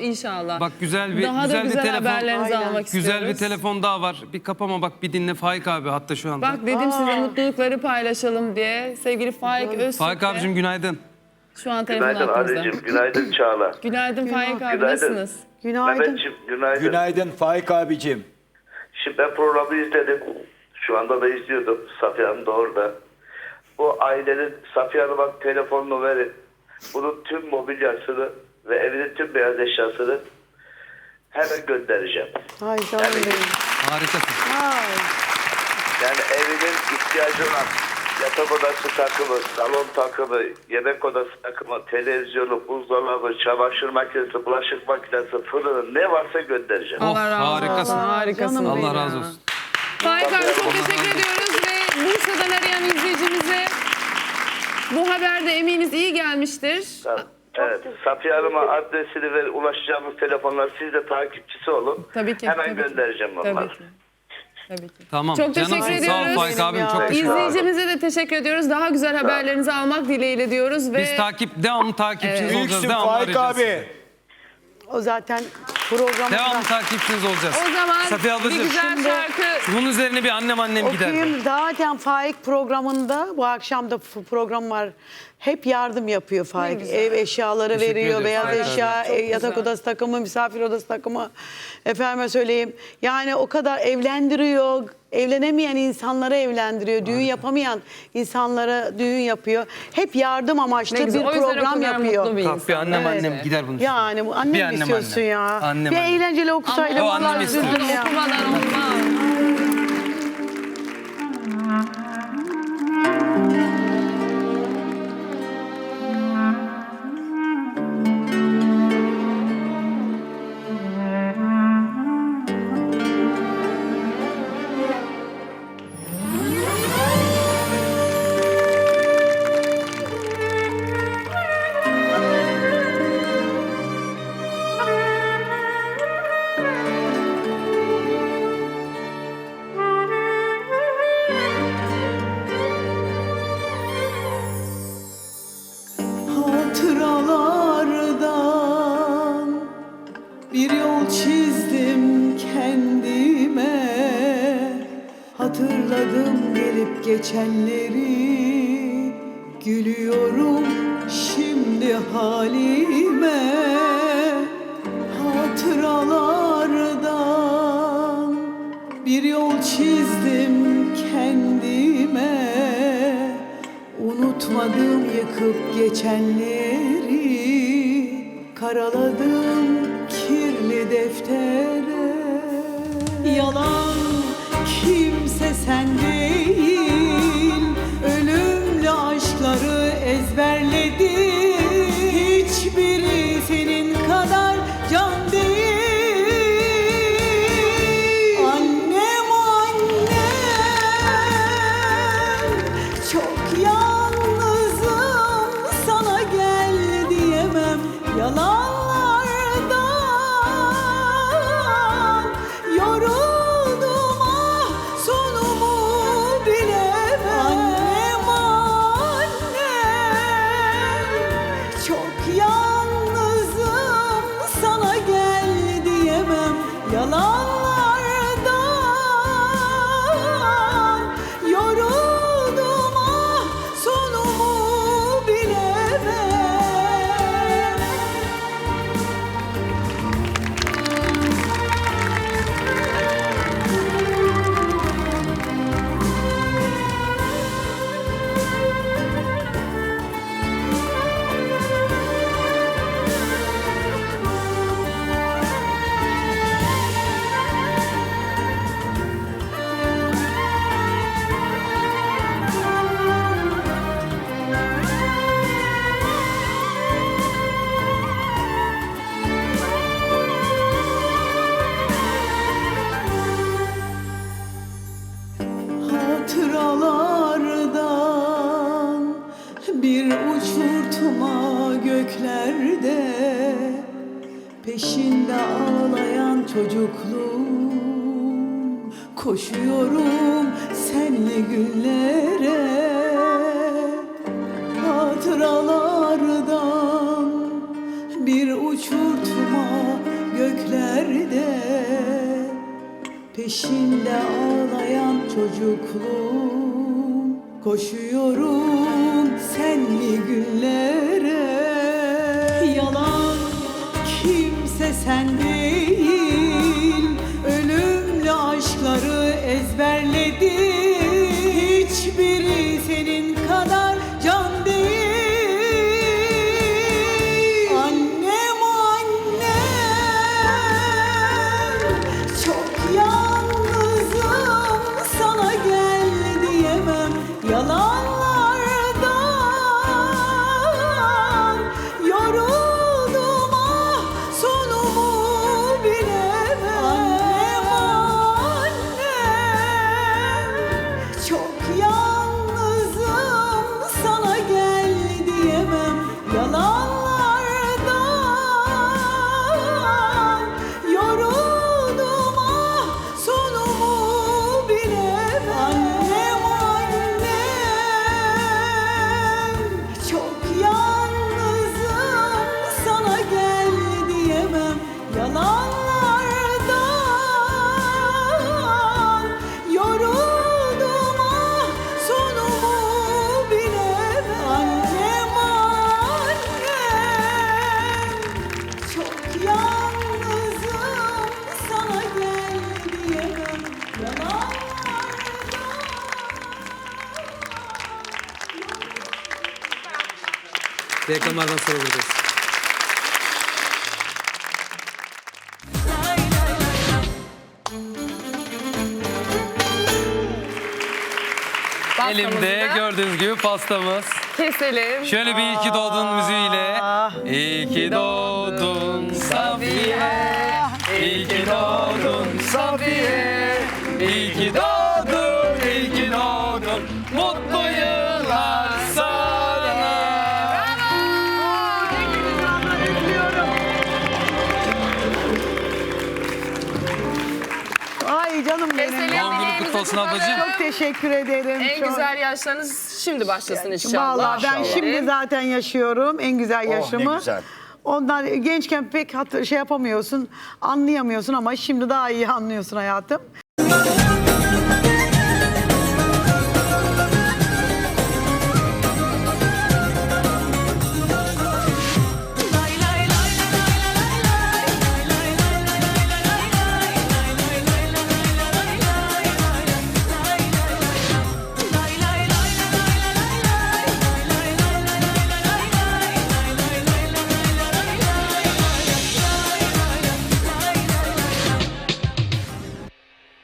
İnşallah. Bak güzel bir Daha güzel, da bir güzel telefon. haberlerinizi Aynen. almak Güzel istiyoruz. bir telefon daha var. Bir kapama bak bir dinle Faik abi hatta şu anda. Bak dedim size mutlulukları paylaşalım diye. Sevgili Faik Öztürk Faik de abicim günaydın. şu an telefon Günaydın. Ali'cim, günaydın Çağla. Günaydın Faik abi Günaydın. nasılsınız? Günaydın. Mehmetciğim günaydın. Günaydın Faik abicim. Şimdi ben programı izledim. Şu anda da izliyordum. Safiye Hanım da orada. Bu ailenin Safiye Hanım'a telefonunu verin. Bunun tüm mobilyasını ve evinin tüm beyaz eşyasını hemen göndereceğim. Ay canım benim. Harikasın. Ay. Yani evinin ihtiyacı olan yatak odası takımı, salon takımı, yemek odası takımı, televizyonu, buzdolabı, çamaşır makinesi, bulaşık makinesi, fırını ne varsa göndereceğim. Oh, Allah razı harikasın. olsun. Harikasın. Canım Allah benim. razı olsun. Faik abi çok teşekkür ediyoruz ve Bursa'dan arayan izleyicimize bu haber de eminiz iyi gelmiştir. Evet. Safiye Hanım'a adresini ve ulaşacağımız telefonlar siz de takipçisi olun. Tabii ki. Hemen tabii ki. göndereceğim onları. Tabii ki. Tabii ki. Tamam. Çok teşekkür Canımsın. Sağ ol ediyoruz. Faik abim Ya. çok teşekkür ederim. İzleyicimize de teşekkür ediyoruz. Daha güzel haberlerinizi almak dileğiyle diyoruz ve Biz takip devamlı takipçiniz olacağız. Büyüksün Devamlı Faik arayacağız abi. O zaten programda. Devamlı takipçiniz olacağız. o zaman Safiye bir ablacığım. güzel Şimdi- şarkı Bunun üzerine bir annem annem gider. Okuyayım. Zaten Faik programında bu akşam da program var. Hep yardım yapıyor Faik. Ev eşyaları Teşekkür veriyor, ederiz beyaz eşya. Çok e, yatak güzel. odası takımı, misafir odası takımı. Efendime söyleyeyim. Yani o kadar evlendiriyor. Evlenemeyen insanları evlendiriyor. Düğün yapamayan insanlara düğün yapıyor. Hep yardım amaçlı Ne güzel. bir O yüzden o program kadar yapıyor. mutlu bir Kalk bir insan. annem Evet. annem gider bunun. Yani bu annem Bir annem istiyorsun annem. ya? Annem bir annem. eğlenceli okusaydı O vallahi annem istiyor. üzüldüm ya. Okumadan olmaz. Çizdim kendime. Hatırladım gelip geçenleri. Gülüyorum şimdi halime. Hatıralardan bir yol çizdim kendime. Unutmadım yıkıp geçenleri. Karaladım deftere. Yalan Yalan çocukluğum Koşuyorum senli günlere Hatıralardan bir uçurtma göklerde. Peşinde ağlayan çocukluğum Koşuyorum senli günlere Yalan kimse sen değil. Reklamlardan sonra buradayız. Pastamızı Elimde da gördüğünüz gibi pastamız. keselim. Şöyle bir iyi ki doğdun müziğiyle. İyi ki doğdun Safiye. İyi ki doğdun Safiye. İyi ki doğdun, Keselim. Doğum günün kutlu olsun ablacığım. Çok teşekkür ederim. En Çok. güzel yaşlarınız şimdi başlasın inşallah. Vallahi ben şimdi zaten yaşıyorum en güzel Oh, ne yaşımı. güzel. Onlar gençken pek hat- şey yapamıyorsun, anlayamıyorsun ama şimdi daha iyi anlıyorsun hayatım.